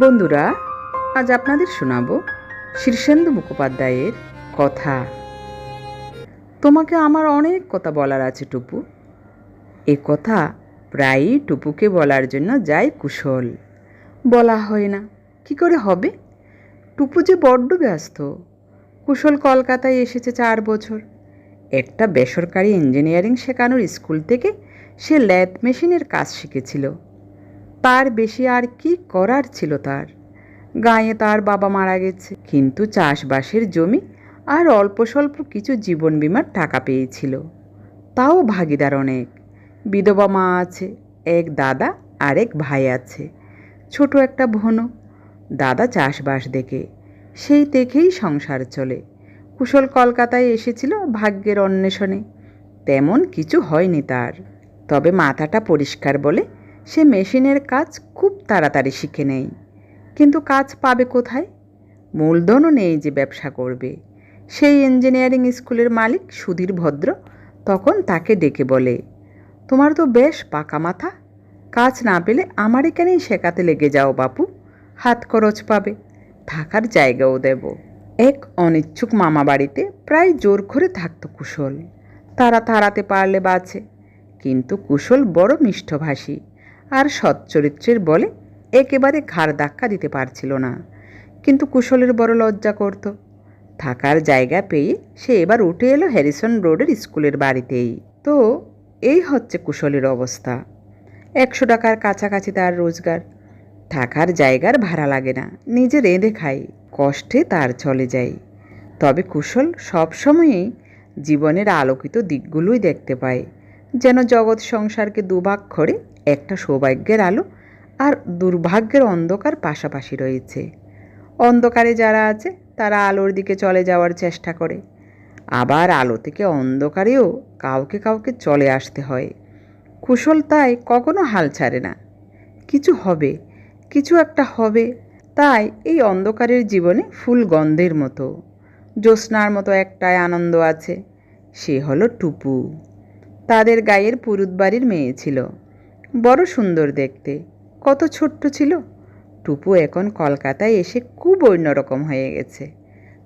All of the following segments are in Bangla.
বন্ধুরা, আজ আপনাদের শোনাব শীর্ষেন্দু মুখোপাধ্যায়ের কথা। তোমাকে আমার অনেক কথা বলার আছে টুপু। এ কথা প্রায়ই টুপুকে বলার জন্য যায় কুশল। বলা হয় না, কি করে হবে? টুপু যে বড্ড ব্যস্ত। কুশল কলকাতায় এসেছে চার বছর। একটা বেসরকারি ইঞ্জিনিয়ারিং শেখানোর স্কুল থেকে সে ল্যাথ মেশিনের কাজ শিখেছিল। তার বেশি আর কি করার ছিল তার? গাঁয়ে তার বাবা মারা গেছে, কিন্তু চাষবাসের জমি আর অল্প স্বল্প কিছু জীবন বিমার টাকা পেয়েছিল। তাও ভাগিদার অনেক। বিধবা মা আছে, এক দাদা আর এক ভাই আছে, ছোট একটা ভনো দাদা চাষবাস দেখে, সেই দেখেই সংসার চলে। কুশল কলকাতায় এসেছিল ভাগ্যের অন্বেষণে। তেমন কিছু হয়নি তার। তবে মাথাটা পরিষ্কার বলে সে মেশিনের কাজ খুব তাড়াতাড়ি শিখে নেয়। কিন্তু কাজ পাবে কোথায়? মূলধনও নেই যে ব্যবসা করবে। সেই ইঞ্জিনিয়ারিং স্কুলের মালিক সুধীর ভদ্র তখন তাকে ডেকে বলে, তোমার তো বেশ পাকা মাথা। কাজ না পেলে আমার এখানেই শেখাতে লেগে যাও বাপু। হাত খরচ পাবে। থাকার জায়গাও দেব। এক অনিচ্ছুক মামা বাড়িতে প্রায় জোর করে থাকত কুশল। তারা তাড়াতে পারলে বাঁচে। কিন্তু কুশল বড় মিষ্টভাষী। আর সচ্চরিত্রের বলে একেবারে ঘাড় ধাক্কা দিতে পারছিল না। কিন্তু কুশলের বড় লজ্জা করত। থাকার জায়গা পেয়ে সে এবার উঠে এলো হ্যারিসন রোডের স্কুলের বাড়িতেই। তো এই হচ্ছে কুশলের অবস্থা। একশো টাকার কাছাকাছি তার রোজগার। থাকার জায়গার ভাড়া লাগে না, নিজে রেঁধে খাই কষ্টে তার চলে যায়। তবে কুশল সবসময়ই জীবনের আলোকিত দিকগুলোই দেখতে পায়, যেন জগৎ সংসারকে দুভাগ করে একটা সৌভাগ্যের আলো আর দুর্ভাগ্যের অন্ধকার পাশাপাশি রয়েছে। অন্ধকারে যারা আছে, তারা আলোর দিকে চলে যাওয়ার চেষ্টা করে। আবার আলো থেকে অন্ধকারেও কাউকে কাউকে চলে আসতে হয়। কুশল তাই কখনো হাল ছাড়ে না। কিছু হবে, কিছু একটা হবে, তাই এই অন্ধকারের জীবনে ফুল গন্ধের মতো। জ্যোৎস্নার মতো একটাই আনন্দ আছে, সে হলো টুপু। তাদের গায়ের পুরুত বাড়ির মেয়ে ছিল। বড় সুন্দর দেখতে। কত ছোট্ট ছিল। টুপু এখন কলকাতায় এসে খুব অন্যরকম হয়ে গেছে।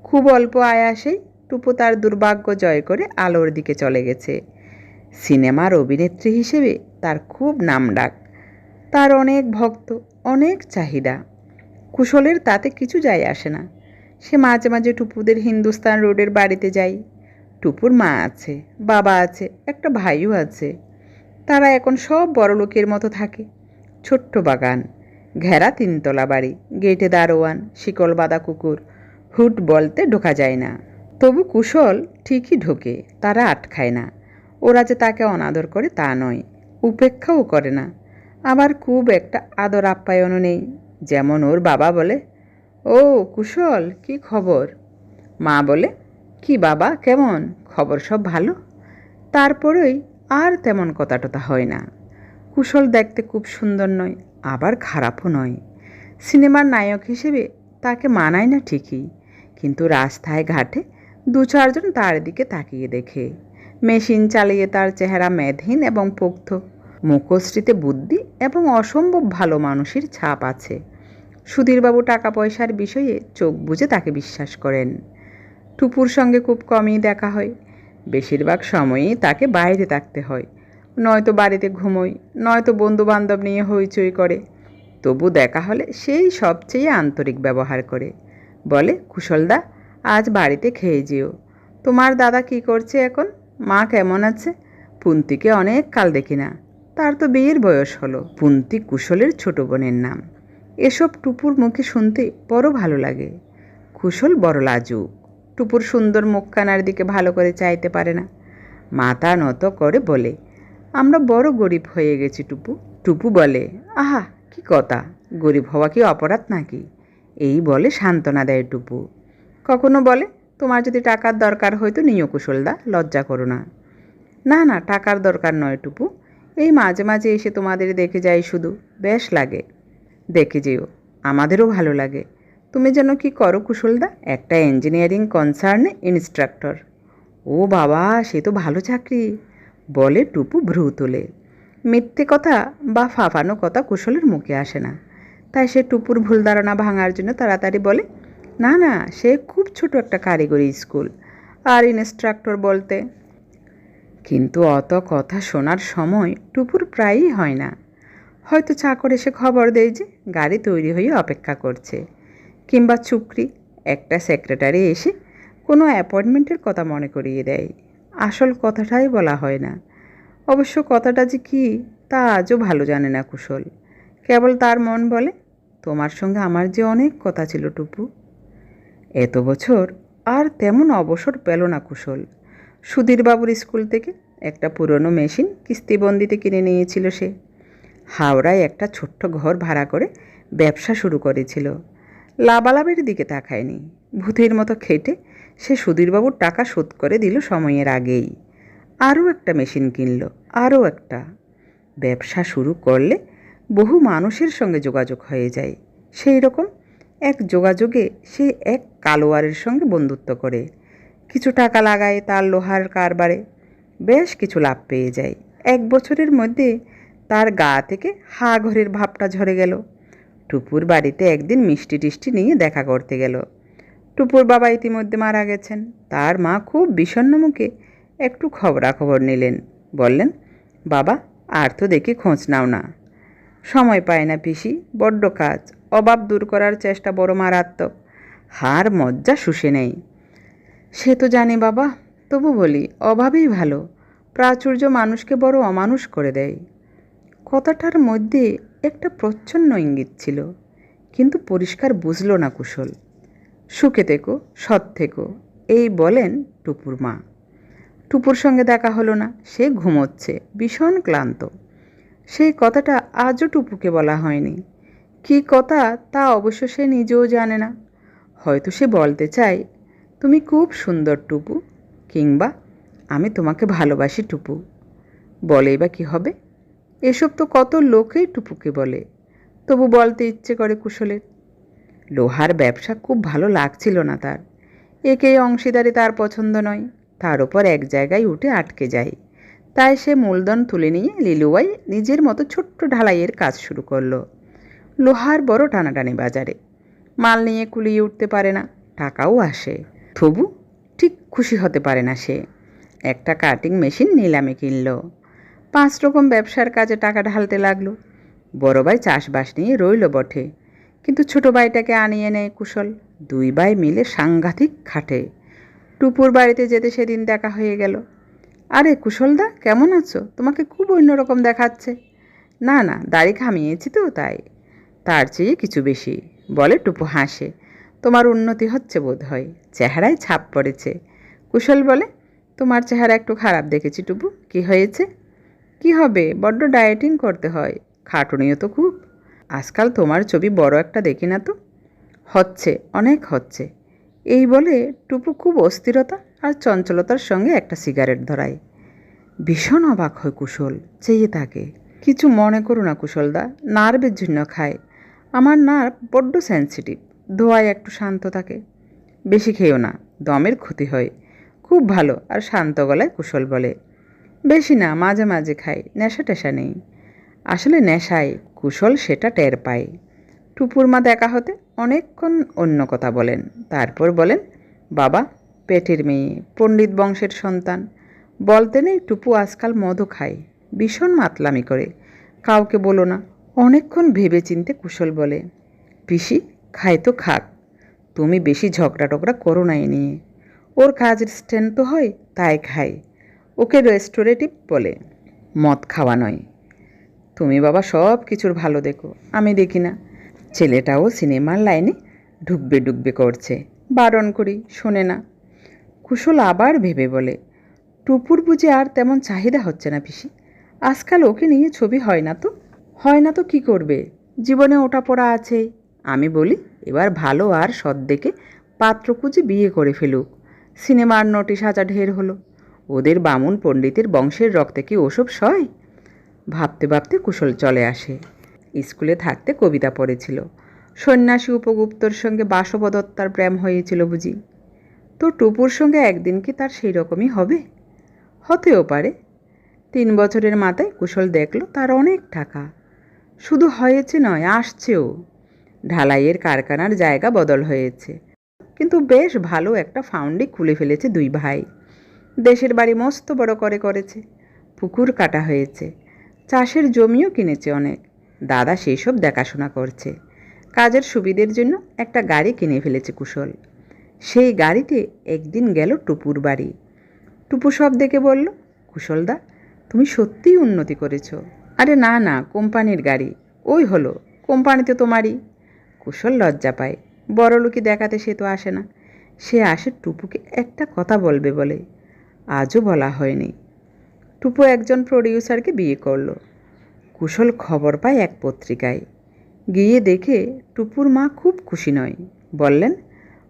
খুব অল্প আয়াসেই টুপু তার দুর্ভাগ্য জয় করে আলোর দিকে চলে গেছে। সিনেমার অভিনেত্রী হিসেবে তার খুব নাম ডাক। তার অনেক ভক্ত, অনেক চাহিদা। কুশলের তাতে কিছু যায় আসে না। সে মাঝে মাঝে টুপুদের হিন্দুস্তান রোডের বাড়িতে যায়। টুপুর মা আছে, বাবা আছে, একটা ভাইও আছে। তারা এখন সব বড় লোকের মতো থাকে। ছোট্ট বাগান, ঘেরা তিনতলা বাড়ি, গেটে দারোয়ান, শিকল বাঁধা কুকুর হুট বলতে ঢোকা যায় না। তবু কুশল ঠিকই ঢোকে, তারা আটখায় না। ওরা যে তাকে অনাদর করে তা নয়, উপেক্ষাও করে না। আবার খুব একটা আদর আপ্যায়নও নেই, যেমন ওর বাবা বলে, ও কুশল, কি খবর? মা বলে, কি বাবা, কেমন? খবর সব ভালো? তারপরেই আর তেমন কথা টথা হয় না। কুশল দেখতে খুব সুন্দর নয়, আবার খারাপও নয়। সিনেমার নায়ক হিসেবে তাকে মানায় না ঠিকই, কিন্তু রাস্তায় ঘাটে দু চারজন তার দিকে তাকিয়ে দেখে। মেশিন চালিয়ে তার চেহারা মেধহীন এবং পোক্ত। মুখশ্রীতে বুদ্ধি এবং অসম্ভব ভালো মানুষের ছাপ আছে। সুধীরবাবু টাকা পয়সার বিষয়ে চোখ বুঝে তাকে বিশ্বাস করেন। টুপুর সঙ্গে খুব কমই দেখা হয়। বেশিরভাগ সময়ই তাকে বাইরে থাকতে হয়। নয়তো বাড়িতে ঘুমোয় নয়তো বন্ধু বান্ধব নিয়ে হইচই করে। তবু দেখা হলে সেই সবচেয়ে আন্তরিক ব্যবহার করে। বলে, কুশলদা, আজ বাড়িতে খেয়ে যেও। তোমার দাদা কি করছে এখন? মা কেমন আছে? পুন্তিকে অনেক কাল দেখি না। তার তো বিয়ের বয়স হলো। পুন্তি কুশলের ছোট বোনের নাম। এসব টুপুর মুখে শুনতে বড় ভালো লাগে। কুশল বড় লাজুক। টুপুর সুন্দর মুখখানার দিকে ভালো করে চাইতে পারে না। মাথা নত করে বলে, আমরা বড় গরিব হয়ে গেছি টুপু। টুপু বলে, আহা, কি কথা, গরিব হওয়া কি অপরাধ নাকি? এই বলে সান্ত্বনা দেয় টুপু। কখনো বলে, তোমার যদি টাকার দরকার হয়তো নিও কুশলদা, লজ্জা করো না। না না, টাকার দরকার নয় টুপু। এই মাঝে মাঝে এসে তোমাদের দেখে যাই শুধু, বেশ লাগে। দেখে যেও, আমাদেরও ভালো লাগে। তুমি যেন কি করো কুশলদা? একটা ইঞ্জিনিয়ারিং কনসার্নে ইনস্ট্রাক্টর ও বাবা, সে তো ভালো চাকরি। বলে টুপু ভ্রু তোলে। মিথ্যে কথা বা ফাফানো কথা কুশলের মুখে আসে না। তাই সে টুপুর ভুল ধারণা ভাঙার জন্য তাড়াতাড়ি বলে, না না, সে খুব ছোট একটা কারিগরি স্কুল। আর ইনস্ট্রাক্টর বলতে, কিন্তু অত কথা শোনার সময় টুপুর প্রায়ই হয় না। হয়তো চাকর এসে খবর দেয় যে, গাড়ি তৈরি হয়ে অপেক্ষা করছে। কিংবা চুকরি একটা সেক্রেটারি এসে কোনো অ্যাপয়েন্টমেন্টের কথা মনে করিয়ে দেয়। আসল কথাটাই বলা হয় না। অবশ্য কথাটা যে কী, তা আজও ভালো জানে না কুশল। কেবল তার মন বলে, তোমার সঙ্গে আমার যে অনেক কথা ছিল টুপু। এত বছর আর তেমন অবসর পেল না কুশল। সুধীরবাবুর স্কুল থেকে একটা পুরনো মেশিন কিস্তিবন্দিতে কিনে নিয়েছিল সে। হাওড়ায় একটা ছোট্ট ঘর ভাড়া করে ব্যবসা শুরু করেছিল। লাভালাভের দিকে তাকায়নি। ভূতের মতো খেটে সে সুধীরবাবুর টাকা শোধ করে দিল সময়ের আগেই। আরও একটা মেশিন কিনল, আরও একটা। ব্যবসা শুরু করলে বহু মানুষের সঙ্গে যোগাযোগ হয়ে যায়। সেই রকম এক যোগাযোগে সে এক কালোয়ারের সঙ্গে বন্ধুত্ব করে। কিছু টাকা লাগায় তার লোহার কারবারে। বেশ কিছু লাভ পেয়ে যায়। এক বছরের মধ্যে তার গা থেকে হা ঘরের ভাবটা ঝরে গেল। টুপুর বাড়িতে একদিন মিষ্টি টিষ্টি নিয়ে দেখা করতে গেল। টুপুর বাবা ইতিমধ্যে মারা গেছেন। তার মা খুব বিষণ্ণ মুখে একটু খবরাখবর নিলেন। বললেন, বাবা, আর তো দেখি খোঁজ নাও না। সময় পায় না পিসি, বড্ড কাজ। অভাব দূর করার চেষ্টা বড় মারাত্মক। হার মজ্জা শুষে নেই। সে তো জানে বাবা, তবু বলি, অভাবেই ভালো। প্রাচুর্য মানুষকে বড় অমানুষ করে দেয়। কথাটার মধ্যে একটা প্রচ্ছন্ন ইঙ্গিত ছিল, কিন্তু পরিষ্কার বুঝলো না কুশল। সুখে থেকো, সৎ থেকো, এই বলেন টুপুর মা। টুপুর সঙ্গে দেখা হলো না, সে ঘুমোচ্ছে, ভীষণ ক্লান্ত। সেই কথাটা আজও টুপুকে বলা হয়নি। কী কথা তা অবশ্য সে নিজেও জানে না। হয়তো সে বলতে চায়, তুমি খুব সুন্দর টুপু, কিংবা আমি তোমাকে ভালোবাসি টুপু। বলেই বা কী হবে? এসব তো কত লোকেই টুপুকে বলে। তবু বলতে ইচ্ছে করে কুশলের। লোহার ব্যবসা খুব ভালো লাগছিল না তার। একে অংশীদারি তার পছন্দ নয়। তার ওপর এক জায়গায় উঠে আটকে যায়। তাই সে মূলধন তুলে নিয়ে লিলুয়াই নিজের মতো ছোট্ট ঢালাইয়ের কাজ শুরু করল। লোহার বড় টানাটানি বাজারে। মাল নিয়ে কুলিয়ে উঠতে পারে না, টাকাও আসে। তবু ঠিক খুশি হতে পারে না সে। একটা কাটিং মেশিন নিলামে কিনল। পাঁচ রকম ব্যবসার কাজে টাকা ঢালতে লাগল। বড় ভাই চাষবাস নিয়ে রইল বটে। কিন্তু ছোট ভাইটাকে আনিয়ে নেয় কুশল। দুই ভাই মিলে সাংঘাতিক খাটে। টুপুর বাড়িতে যেতে সেদিন দেখা হয়ে গেল। আরে কুশলদা, কেমন আছো? তোমাকে খুব অন্যরকম দেখাচ্ছে। না না, দাড়ি খামিয়েছি তো তাই। তার চেয়ে কিছু বেশি। বলে টুপু হাসে। তোমার উন্নতি হচ্ছে বোধ হয় চেহারায় ছাপ পড়েছে। কুশল বলে, তোমার চেহারা একটু খারাপ দেখেছি টুপু। কি হয়েছে? কি হবে? বড্ড ডায়েটিং করতে হয়। খাটুনিও তো খুব। আজকাল তোমার ছবি বড় একটা দেখি না তো? হচ্ছে, অনেক হচ্ছে। এই বলে টুপু খুব অস্থিরতা আর চঞ্চলতার সঙ্গে একটা সিগারেট ধরায়। ভীষণ অবাক হয় কুশল, চেয়ে থাকে। কিছু মনে করো না কুশলদা, নার্ভের জন্য খায়। আমার নার্ভ বড্ড সেন্সিটিভ ধোয়ায় একটু শান্ত থাকে। বেশি খেয়েও না, দমের ক্ষতি হয়। খুব ভালো, আর শান্ত গলায় কুশল বলে। বেশি না, মাঝে মাঝে খাই, নেশা টেশা নেই। আসলে নেশায় কুশল সেটা টের পায় টুপুর মা দেখা হতে অনেকক্ষণ অন্য কথা বলেন। তারপর বলেন, বাবা, পেটের মেয়ে, পণ্ডিত বংশের সন্তান। বলতে নেই টুপু আজকাল মদও খায়, ভীষণ মাতলামি করে। কাউকে বলো না, অনেকক্ষণ ভেবে চিনতে কুশল বলে, পিসি খায় তো খাক, তুমি বেশি ঝগড়া টগড়া করো না এ নিয়ে। ওর কাজের স্ট্যান্ড তো হয়, তাই খায়। ওকে রেস্টোরেটিভ বলে, মদ খাওয়া নয়। তুমি বাবা সব কিছুর ভালো দেখো, আমি দেখি না। ছেলেটাও সিনেমার লাইনে ঢুকবে ডুববে করছে, বারণ করি, শোনে না। কুশল আবার ভেবে বলে, টুপুর বুঝে আর তেমন চাহিদা হচ্ছে না পিসি। আজকাল ওকে নিয়ে ছবি হয় না তো? হয় না তো কি করবে? জীবনে ওটা পড়া আছে। আমি বলি, এবার ভালো আর সৎ দেখে পাত্র খুঁজে বিয়ে করে ফেলুক। সিনেমার নোটিশ হাজার ঢের হলো। ওদের বামুন পণ্ডিতের বংশের রক্তে কি ওসব সয়? ভাবতে ভাবতে কুশল চলে আসে। স্কুলে থাকতে কবিতা পড়েছিল। সন্ন্যাসী উপগুপ্তর সঙ্গে বাসবদত্তার প্রেম হয়েছিল বুঝি। তো টুপুর সঙ্গে একদিন কি তার সেই রকমই হবে? হতেও পারে। তিন বছরের মাথায় কুশল দেখল তার অনেক টাকা। শুধু হয়েছে নয়, আসছেও। ঢালাইয়ের কারখানার জায়গা বদল হয়েছে। কিন্তু বেশ ভালো একটা ফাউন্ডে খুলে ফেলেছে দুই ভাই। দেশের বাড়ি মস্ত বড় করে করেছে। পুকুর কাটা হয়েছে। চাষের জমিও কিনেছে অনেক। দাদা সেই সব দেখাশোনা করছে। কাজের সুবিধের জন্য একটা গাড়ি কিনে ফেলেছে কুশল। সেই গাড়িতে একদিন গেল টুপুর বাড়ি। টুপু সব দেখে বলল কুশলদা তুমি সত্যিই উন্নতি করেছ। আরে না না, কোম্পানির গাড়ি। ওই হলো, কোম্পানিতে তোমারই কুশল লজ্জা পায়। বড় লোকই দেখাতে সে তো আসে না। সে আসে টুপুকে একটা কথা বলবে বলে। আজও বলা হয়নি। টুপু একজন প্রডিউসারকে বিয়ে করল। কুশল খবর পায় এক পত্রিকায়। গিয়ে দেখে টুপুর মা খুব খুশি নয়। বললেন,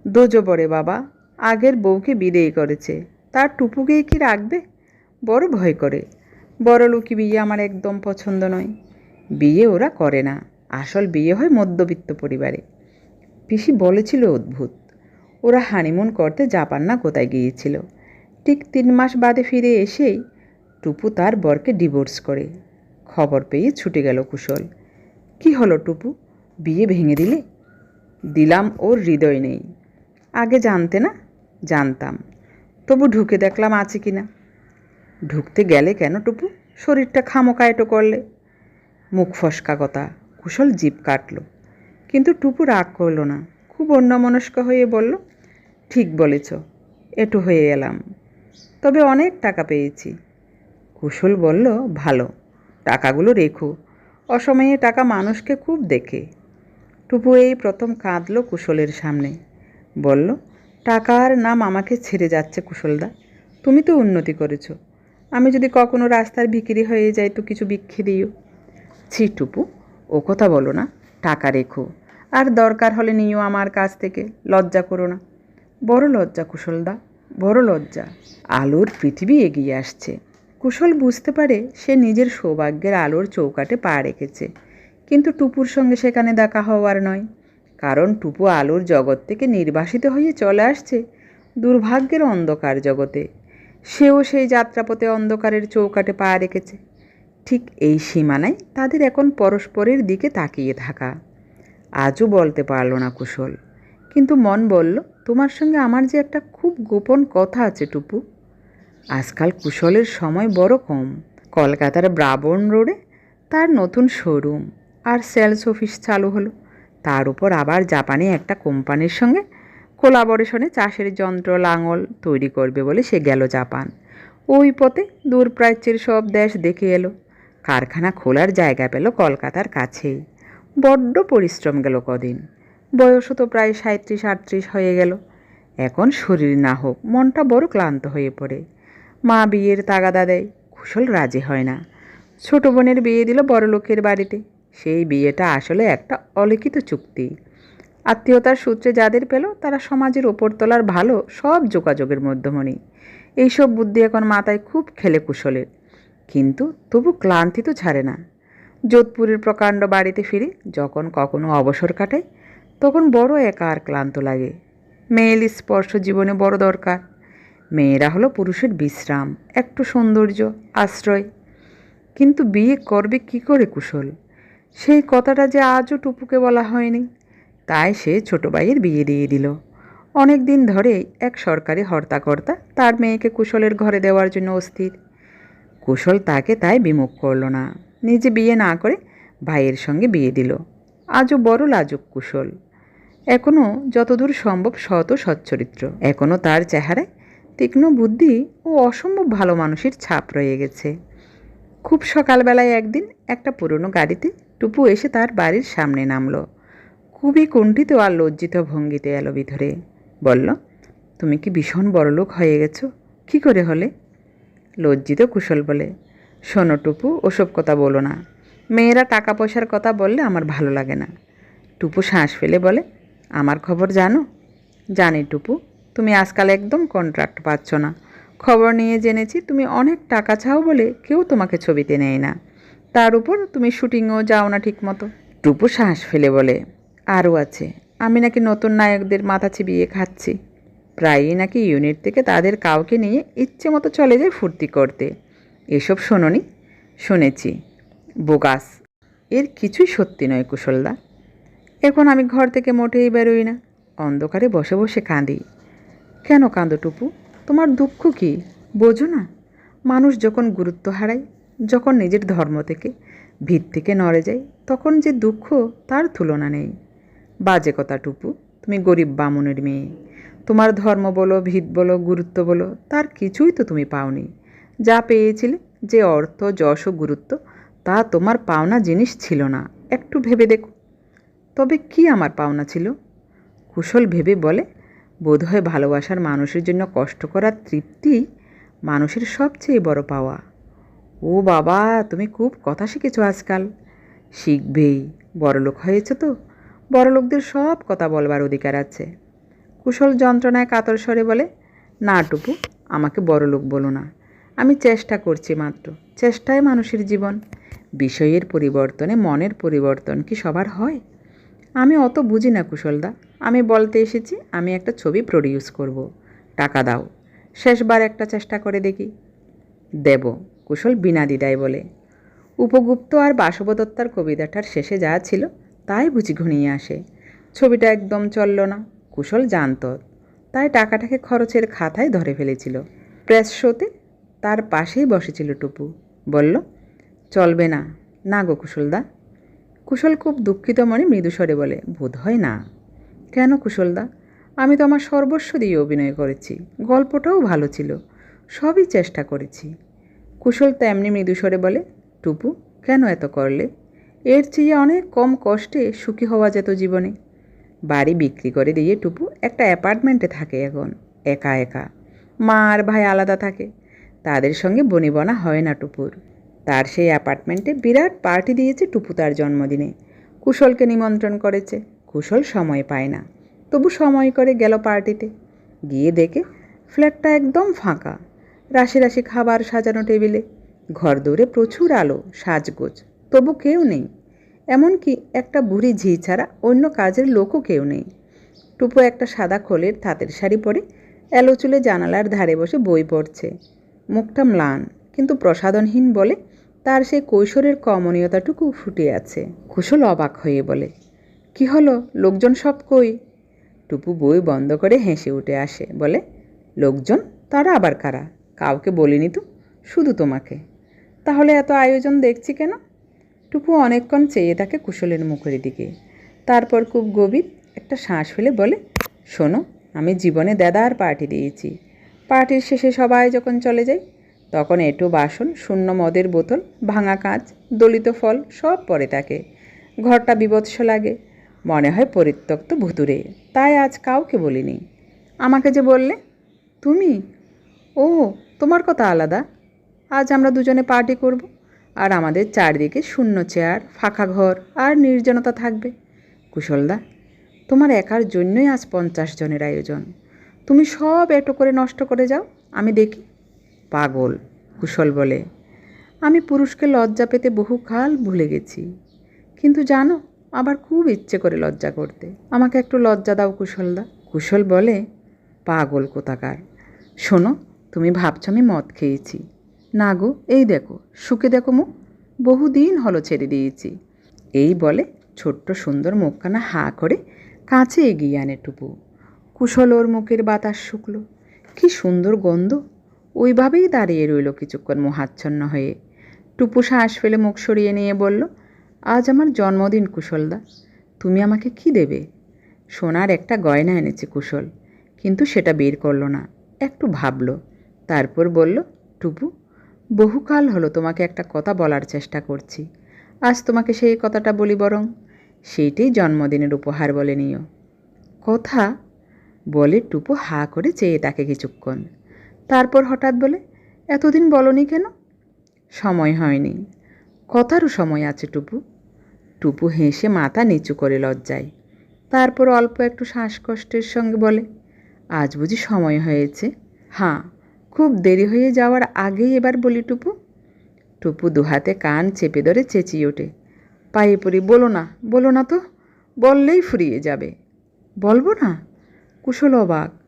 দোজো বড়ে বাবা, আগের বউকে বিদেয় করেছে। তার টুপুকেই কি রাখবে? বড় ভয় করে। বড় লোকি বিয়ে আমার একদম পছন্দ নয়। বিয়ে ওরা করে না। আসল বিয়ে হয় মধ্যবিত্ত পরিবারে। পিসি বলেছিল অদ্ভুত। ওরা হানিমুন করতে জাপান না কোথায় গিয়েছিল। ঠিক তিন মাস বাদে ফিরে এসেই টুপু তার বরকে ডিভোর্স করে। খবর পেয়ে ছুটে গেল কুশল। কি হলো টুপু? বিয়ে ভেঙে দিলে? দিলাম ওর হৃদয় নেই। আগে জানতে না? জানতাম। তবু ঢুকে দেখলাম আছে কি না। ঢুকতে গেলে কেন টুপু? শরীরটা খামোকায়টো করলে। মুখ ফসকা কথা। কুশল জিপ কাটল। কিন্তু টুপু রাগ করল না। খুব অন্যমনস্ক হয়ে বলল, ঠিক বলেছ। এটু হয়ে এলাম। তবে অনেক টাকা পেয়েছি। কুশল বলল, ভালো, টাকাগুলো রেখো। অসময়ে টাকা মানুষকে খুব দেখে টুপু এই প্রথম কাঁদলো কুশলের সামনে। বলল, টাকার নাম আমাকে ছেড়ে যাচ্ছে কুশলদা। তুমি তো উন্নতি করেছ। আমি যদি কখনো রাস্তার বিক্রি হয়ে যাই তো কিছু বিক্ষে দিও ছি টুপু, ও কথা বলো না। টাকা রেখো। আর দরকার হলে নিও আমার কাছ থেকে। লজ্জা করো না। বড় লজ্জা কুশলদা। বড় লজ্জা। আলোর পৃথিবী এগিয়ে আসছে। কুশল বুঝতে পারে সে নিজের সৌভাগ্যের আলোর চৌকাটে পা রেখেছে। কিন্তু টুপুর সঙ্গে সেখানে দেখা হওয়ার নয়। কারণ টুপু আলোর জগৎ থেকে নির্বাসিত হয়ে চলে আসছে দুর্ভাগ্যের অন্ধকার জগতে। সেও সেই যাত্রাপথে অন্ধকারের চৌকাটে পা রেখেছে। ঠিক এই সীমানায় তাদের এখন পরস্পরের দিকে তাকিয়ে থাকা। আজও বলতে পারল না কুশল। কিন্তু মন বলল তোমার সঙ্গে আমার যে একটা খুব গোপন কথা আছে টুপু। আজকাল কুশলের সময় বড় কম। কলকাতার ব্রাবন রোডে তার নতুন শোরুম আর সেলস অফিস চালু হলো। তার উপর আবার জাপানি একটা কোম্পানির সঙ্গে কোলাবরেশনে চাষের যন্ত্র লাঙল তৈরি করবে বলে সে গেল জাপান। ওই পথে দূরপ্রাচ্যের সব দেশ দেখে এলো। কারখানা খোলার জায়গা পেল কলকাতার কাছেই। বড্ড পরিশ্রম গেল কদিন। বয়সও তো প্রায় সাঁত্রিশ আটত্রিশ হয়ে গেল। এখন শরীর না হোক, মনটা বড় ক্লান্ত হয়ে পড়ে। মা বিয়ের তাগাদা দেয়, কুশল রাজি হয় না। ছোট বোনের বিয়ে দিল বড় লোকের বাড়িতে। সেই বিয়েটা আসলে একটা অলিখিত চুক্তি। আত্মীয়তার সূত্রে যাদের পেল, তারা সমাজের ওপর ওপরতলার ভালো সব যোগাযোগের মধ্যমণি। এইসব বুদ্ধি এখন মাথায় খুব খেলে কুশলের। কিন্তু তবু ক্লান্তি তো ছাড়ে না। যোধপুরের প্রকাণ্ড বাড়িতে ফিরে যখন কখনো অবসর কাটায় তখন বড় একা আর ক্লান্ত লাগে। মেয়ের স্পর্শ জীবনে বড় দরকার। মেয়েরা হলো পুরুষের বিশ্রাম, একটু সৌন্দর্য, আশ্রয়। কিন্তু বিয়ে করবে কি করে কুশল? সেই কথাটা যে আজও টুপুকে বলা হয়নি। তাই সে ছোট ভাইয়ের বিয়ে দিয়ে দিল। অনেক দিন ধরেই এক সরকারি হর্তাকর্তা তার মেয়েকে কুশলের ঘরে দেওয়ার জন্য অস্থির। কুশল তাকে তাই বিমুখ করল না। নিজে বিয়ে না করে ভাইয়ের সঙ্গে বিয়ে দিল। আজও বড় লাজুক কুশল। এখনও যতদূর সম্ভব শত সচ্চরিত্র। এখনও তার চেহারায় তীক্ষ্ণ বুদ্ধি ও অসম্ভব ভালো মানুষের ছাপ রয়ে গেছে। খুব সকালবেলায় একদিন একটা পুরনো গাড়িতে টুপু এসে তার বাড়ির সামনে নামলো। খুবই কুণ্ঠিত আর লজ্জিত ভঙ্গিতে এলো ভিতরে। বলল, তুমি কি ভীষণ বড়লোক হয়ে গেছো? কি করে হলে? লজ্জিত কুশল বলে, শোনো টুপু, ওসব কথা বলো না। মেয়েরা টাকা পয়সার কথা বললে আমার ভালো লাগে না। টুপু শ্বাস ফেলে বলে আমার খবর জানো? জানি টুপু, তুমি আজকাল একদম কন্ট্রাক্ট পাচ্ছ না। খবর নিয়ে জেনেছি তুমি অনেক টাকা চাও বলে কেউ তোমাকে ছবিতে নেয় না। তার উপর তুমি শুটিংও যাও না ঠিক মতো টুপু শ্বাস ফেলে বলে আরও আছে, আমি নাকি নতুন নায়কদের মাথা চিবিয়ে খাচ্ছি। প্রায়ই নাকি ইউনিট থেকে তাদের কাউকে নিয়ে ইচ্ছে মতো চলে যায় ফুর্তি করতে। এসব শোনোনি? শুনেছি। বোগাস। এর কিছুই সত্যি নয় কুশলদা। এখন আমি ঘর থেকে মোটেই বেরোই না। অন্ধকারে বসে বসে কাঁদি। কেন কাঁদো টুপু? তোমার দুঃখ কি? বোঝো না। মানুষ যখন গুরুত্ব হারায়, যখন নিজের ধর্ম থেকে ভিত থেকে নড়ে যায়, তখন যে দুঃখ, তার তুলনা নেই। বাজে কথা টুপু, তুমি গরিব বামুনের মেয়ে। তোমার ধর্ম বলো, ভিত বলো, গুরুত্ব বলো, তার কিছুই তো তুমি পাওনি। যা পেয়েছিলে, যে অর্থ, যশ ও গুরুত্ব, তা তোমার পাওনা জিনিস ছিল না। একটু ভেবে দেখো। তবে কি আমার পাওনা ছিল? কুশল ভেবে বলে, বোধহয় ভালোবাসার মানুষের জন্য কষ্ট করার তৃপ্তি মানুষের সবচেয়ে বড় পাওয়া। ও বাবা, তুমি খুব কথা শিখেছ আজকাল। শিখবেই, বড়লোক হয়েছে তো। বড়লোকদের সব কথা বলবার অধিকার আছে। কুশল যন্ত্রণায় কাতর স্বরে বলে, না টুপু, আমাকে বড়লোক বলো না। আমি চেষ্টা করছি মাত্র চেষ্টায় মানুষের জীবন। বিষয়ের পরিবর্তনে মনের পরিবর্তন কি সবার হয়? আমি অত বুঝি না কুশলদা। আমি বলতে এসেছি, আমি একটা ছবি প্রডিউস করব। টাকা দাও। শেষবার একটা চেষ্টা করে দেখি। দেব, কুশল বিনা দিদায় বলে। উপগুপ্ত আর বাসবদত্তার কবিতাটার শেষে যা ছিল, তাই বুঝি ঘনিয়ে আসে। ছবিটা একদম চলল না, কুশল জানত। তাই টাকাটাকে খরচের খাতায় ধরে ফেলেছিল। প্রেস শোতে তার পাশেই বসেছিল টুপু। বলল, চলবে না। না গো কুশলদা কুশল খুব দুঃখিত মনে মৃদুস্বরে বলে, বোধ হয় না। কেন কুশলদা? আমি তো আমার সর্বস্ব দিয়ে অভিনয় করেছি। গল্পটাও ভালো ছিল। সবই চেষ্টা করেছি। কুশল তেমনি মৃদুস্বরে বলে, টুপু, কেন এত করলে? এর চেয়ে অনেক কম কষ্টে সুখী হওয়া যেত জীবনে। বাড়ি বিক্রি করে দিয়ে টুপু একটা অ্যাপার্টমেন্টে থাকে এখন, একা একা। মা আর ভাই আলাদা থাকে। তাদের সঙ্গে বনিবনা হয় না টুপুর। তার সেই অ্যাপার্টমেন্টে বিরাট পার্টি দিয়েছে টুপু তার জন্মদিনে। কুশলকে নিমন্ত্রণ করেছে। কুশল সময় পায় না। তবু সময় করে গেল পার্টিতে। গিয়ে দেখে ফ্ল্যাটটা একদম ফাঁকা। রাশি রাশি খাবার সাজানো টেবিলে। ঘর দৌড়ে প্রচুর আলো, সাজগোজ। তবু কেউ নেই। এমনকি একটা বুড়ি ঝি ছাড়া অন্য কাজের লোকও কেউ নেই। টুপু একটা সাদা খোলের তাঁতের শাড়ি পরে এলো চুলে জানালার ধারে বসে বই পড়ছে। মুখটা ম্লান, কিন্তু প্রসাদনহীন বলে তার সেই কৈশোরের কমনীয়তাটুকু ফুটে আছে। কুশল অবাক হয়ে বলে, কি হলো? লোকজন সব কই? টুপু বই বন্ধ করে হেসে উঠে আসে, বলে, লোকজন? তারা আবার কারা? কাউকে বলিনি তো? শুধু তোমাকে। তাহলে এত আয়োজন দেখছি কেন? টুপু অনেকক্ষণ চেয়ে থাকে কুশলের মুখের দিকে। তারপর খুব গভীর একটা শ্বাস ফেলে বলে, শোনো, আমি জীবনে দেদার পার্টি দিয়েছি। পার্টির শেষে সবাই যখন চলে যায় তখন এঁটো বাসন, শূন্য মদের বোতল, ভাঙা কাঁচ, দলিত ফল সব পরে থাকে ঘরটা বিভৎস লাগে, মনে হয় পরিত্যক্ত ভুতুরে তাই আজ কাউকে বলিনি। আমাকে যে বললে, তুমি? ও তোমার কথা আলাদা। আজ আমরা দুজনে পার্টি করব, আর আমাদের চারদিকে শূন্য চেয়ার, ফাঁকা ঘর, আর নির্জনতা থাকবে। কুশলদা, তোমার একার জন্যই আজ পঞ্চাশ জনের আয়োজন। তুমি সব এটো করে নষ্ট করে যাও, আমি দেখি। পাগল, কুশল বলে। আমি পুরুষকে লজ্জা পেতে বহুকাল ভুলে গেছি। কিন্তু জানো, আবার খুব ইচ্ছে করে লজ্জা করতে। আমাকে একটু লজ্জা দাও কুশলদা। কুশল বলে, পাগল কোথাকার। শোনো, তুমি ভাবছ আমি মদ খেয়েছি। না গো, এই দেখো শুকে দেখো মুখ বহুদিন হলো ছেড়ে দিয়েছি। এই বলে, ছোট্ট সুন্দর মুখখানা হা করে কাছে এগিয়ে আনে টুপু। কুশল ওর মুখের বাতাস শুকলো। কি সুন্দর গন্ধ ওইভাবেই দাঁড়িয়ে রইল কিছুক্ষণ মোহাচ্ছন্ন হয়ে। টুপু শ্বাস ফেলে মুখ সরিয়ে নিয়ে বলল, আজ আমার জন্মদিন, কুশলদা। তুমি আমাকে কি দেবে? সোনার একটা গয়না এনেছে কুশল, কিন্তু সেটা বের করল না, একটু ভাবলো। তারপর বলল, টুপু, বহুকাল হলো তোমাকে একটা কথা বলার চেষ্টা করছি। আজ তোমাকে সেই কথাটা বলি বরং, সেইটাই জন্মদিনের উপহার বলে নিও। কথা? বলে টুপু হা করে চেয়ে তাকে কিছুক্ষণ। তারপর হঠাৎ বলে, এতদিন বলনি কেন? সময় হয়নি। কথারও সময় আছে, টুপু। টুপু হেসে মাথা নিচু করে লজ্জায়। তারপর অল্প একটু শ্বাসকষ্টের সঙ্গে বলে, আজ বুঝি সময় হয়েছে? হ্যাঁ খুব দেরি হয়ে যাওয়ার আগেই এবার বলি, টুপু। টুপু দুহাতে কান চেপে ধরে চেঁচিয়ে ওঠে। পায়ে পড়ি, বলো না বলো না তো, বললেই ফুরিয়ে যাবে। বলব না? কুশল অবাক।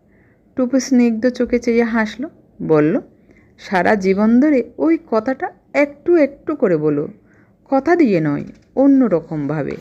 টুপু স্নিগ্ধ চোখে চেয়ে হাসলো, বলল, সারা জীবন ধরে ওই কথাটা একটু একটু করে বলো। কথা দিয়ে নয় অন্য রকমভাবে